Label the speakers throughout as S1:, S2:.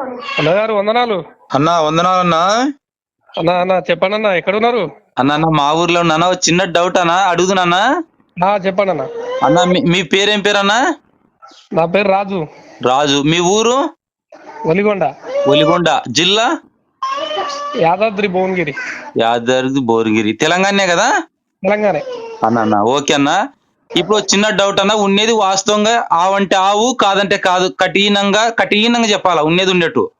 S1: అన్నగారు వందనాలు.
S2: అన్నా వందనాలు అన్నా.
S1: అన్న అన్న చెప్పండి అన్న ఎక్కడున్నారు?
S2: అన్న అన్న మా ఊర్లో ఉన్నానా ఒక చిన్న డౌట్ అన్నా అడుగుతున్నా
S1: ఆ, చెప్పండి అన్న.
S2: అన్న మీ- మీ పేరేం పేరు అన్నా?
S1: నా పేరు రాజు.
S2: రాజు. మీ ఊరు?
S1: ఒలిగొండ.
S2: ఒలిగొండ. జిల్లా?
S1: యాదాద్రి భువనగిరి.
S2: యాదాద్రి భువనగిరి. తెలంగాణనే కదా?
S1: తెలంగాణ.
S2: అన్న అన్న ఓకే అన్న. ఇప్పుడు చిన్న డౌట్ అన్న ఉండేది వాస్తవంగా ఆవంటే ఆవు కాదంటే కాదు కఠినంగా కఠినంగా చెప్పాలా ఉండేది ఉండేట్టు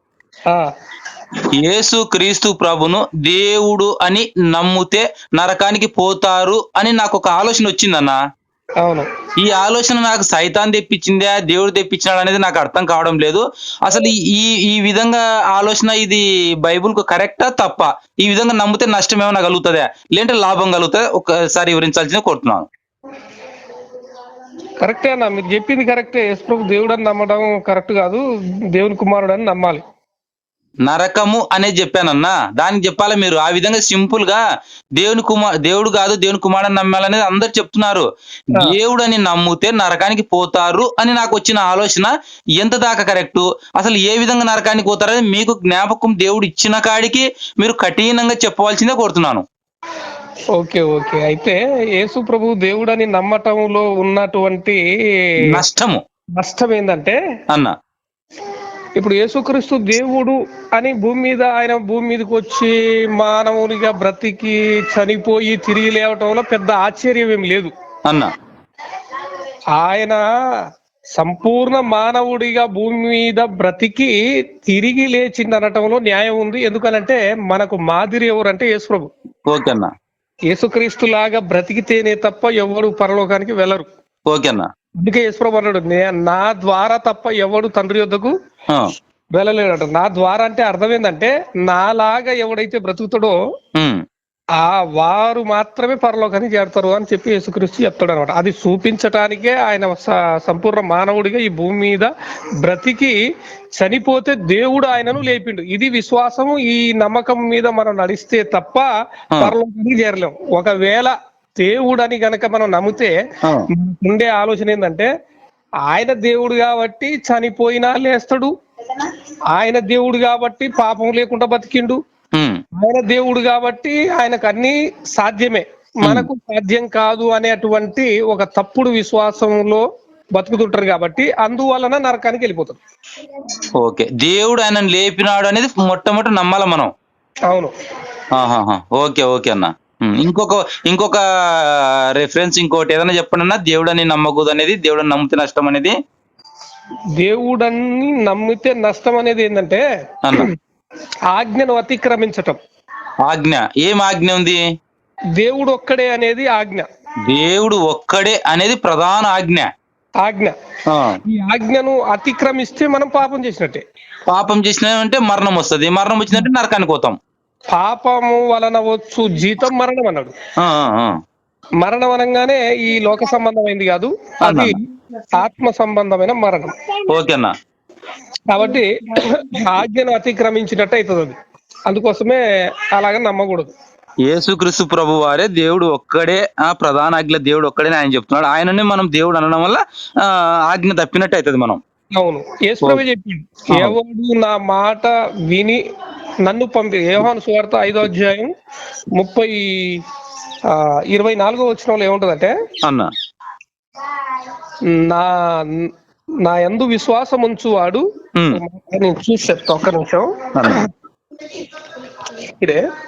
S2: యేసు క్రీస్తు ప్రభును దేవుడు అని నమ్మితే నరకానికి పోతారు అని నాకు ఒక ఆలోచన వచ్చిందన్న.
S1: అవును.
S2: ఈ ఆలోచన నాకు సైతాన్ తెప్పించిందా దేవుడు తెప్పించినాడు అనేది నాకు అర్థం కావడం లేదు. అసలు ఈ- ఈ ఈ విధంగా ఆలోచన ఇది బైబుల్కు కరెక్టా తప్ప? ఈ విధంగా నమ్మితే నష్టం ఏమైనా కలుగుతుందా? లేదంటే లాభం కలుగుతుందా? ఒకసారి వివరించాల్సింది కోరుతున్నాను.
S1: కరెక్టే అన్న. మీరు చెప్పింది కరెక్టే. యేసు ప్రభు దేవుడు అని నమ్మడం కరెక్ట్ కాదు. దేవుని కుమారుడు అని నమ్మాలి.
S2: నరకము అనేది చెప్పానన్నా. దానికి చెప్పాలి మీరు? ఆ విధంగా సింపుల్గా దేవుని కుమార్ దేవుడు కాదు దేవుని కుమారుడు నమ్మాలనేది అందరు చెప్తున్నారు. దేవుడు అని నమ్మితే నరకానికి పోతారు అని నాకు వచ్చిన ఆలోచన ఎంత దాకా కరెక్ట్? అసలు ఏ విధంగా నరకానికి పోతారని మీకు జ్ఞాపకం దేవుడు ఇచ్చిన కాడికి మీరు కఠినంగా చెప్పవలసిందే కోరుతున్నాను.
S1: Okay okay. అయితే యేసు ప్రభు దేవుడు అని నమ్మటంలో ఉన్నటువంటి
S2: నష్టము.
S1: నష్టం ఏంటంటే
S2: అన్న.
S1: ఇప్పుడు యేసుక్రీస్తు దేవుడు అని భూమి మీద ఆయన భూమి మీదకి వచ్చి మానవునిగా బ్రతికి చనిపోయి తిరిగి లేవటంలో పెద్ద ఆశ్చర్యం ఏం లేదు.
S2: అన్న.
S1: ఆయన సంపూర్ణ మానవుడిగా భూమి మీద బ్రతికి తిరిగి లేచింది అనటంలో న్యాయం ఉంది. ఎందుకనంటే మనకు మాదిరి ఎవరంటే యేసుప్రభు
S2: ఓకే అన్న.
S1: యేసుక్రీస్తు లాగా బ్రతికితేనే తప్ప ఎవడు పరలోకానికి వెళ్ళరు.
S2: ఓకే అన్న.
S1: అందుకే యేసుప్రభు అన్నాడు "నే- నా ద్వారా తప్ప ఎవడు తండ్రి యొద్దకు వెళ్ళలేడట. నా ద్వారా అంటే అర్థం ఏంటంటే నాలాగా ఎవడైతే బ్రతుకుతాడో ఆ వారు మాత్రమే పరలోకానికి చేరతారు అని చెప్పి యేసుక్రీస్తు చెప్తాడు అనమాట అది చూపించటానికే ఆయన సంపూర్ణ మానవుడిగా ఈ భూమి మీద బ్రతికి చనిపోతే దేవుడు ఆయనను లేపిండు. ఇది విశ్వాసము ఈ నమ్మకం మీద మనం నడిస్తే తప్ప పరలోకానికి చేరలేం. ఒకవేళ దేవుడు అని గనక మనం నమ్మితే ఉండే ఆలోచన ఏంటంటే ఆయన దేవుడు కాబట్టి చనిపోయినా లేస్తాడు. ఆయన దేవుడు కాబట్టి పాపం లేకుండా బతికిండు. ఆయన దేవుడు కాబట్టి ఆయనకు అన్ని సాధ్యమే మనకు సాధ్యం కాదు అనేటువంటి ఒక తప్పుడు విశ్వాసంలో బతుకుతుంటారు కాబట్టి అందువలన నరకానికి వెళ్ళిపోతారు
S2: ఓకే. దేవుడు ఆయనను లేపినాడు అనేది మొట్టమొదటి నమ్మాల మనం?
S1: అవును.
S2: ఓకే ఓకే అన్న. ఇంకొక ఇంకొక రెఫరెన్స్ ఇంకోటి ఏదైనా చెప్పండి అన్న? దేవుడని నమ్మకూడదు అనేది దేవుడని నమ్మితే నష్టం అనేది?
S1: దేవుడని నమ్మితే నష్టం అనేది ఏంటంటే
S2: అన్న.
S1: ఆజ్ఞను అతిక్రమించటం.
S2: ఆజ్ఞ. ఏం ఆజ్ఞ ఉంది?
S1: దేవుడు ఒక్కడే అనేది ఆజ్ఞ.
S2: దేవుడు ఒక్కడే అనేది ప్రధాన ఆజ్ఞ.
S1: ఆజ్ఞ. ఈ ఆజ్ఞను అతిక్రమిస్తే మనం పాపం చేసినట్టే.
S2: పాపం చేసినామంటే మరణం వస్తది. మరణం వచ్చిందంటే నరకానికి పోతాం.
S1: పాపము వలన వచ్చు జీతం మరణం అన్నాడు. మరణం అనగానే ఈ లోక సంబంధమైంది కాదు అది ఆత్మ సంబంధమైన మరణం.
S2: ఓకే అన్న.
S1: కాబట్టి ఆజ్ఞను అతిక్రమించినట్టు అవుతుంది అది. అందుకోసమే అలాగ నమ్మకూడదు.
S2: యేసుక్రీస్తు ప్రభు వారే దేవుడు ఒక్కడే ఆ ప్రధాన ఆజ్ఞ దేవుడు ఒక్కడే ఆయన చెప్తున్నాడు. ఆయననే మనం దేవుడు అనడం వల్ల ఆ, ఆజ్ఞ తప్పినట్టు అవుతుంది మనం.
S1: అవును. యేసుప్రభు చెప్పిండు ఎవడు నా మాట విని నన్ను పంపి యోహాను సువార్త ఐదో అధ్యాయం ముప్పై ఆ, ఇరవై నాలుగో వచ్చిన వాళ్ళు ఏముంటదంటే
S2: అన్న.
S1: నా నా యందు విశ్వాసం ఉంచువాడు నేను చూసి చెప్తా ఒక్క నిమిషం. ఇదే.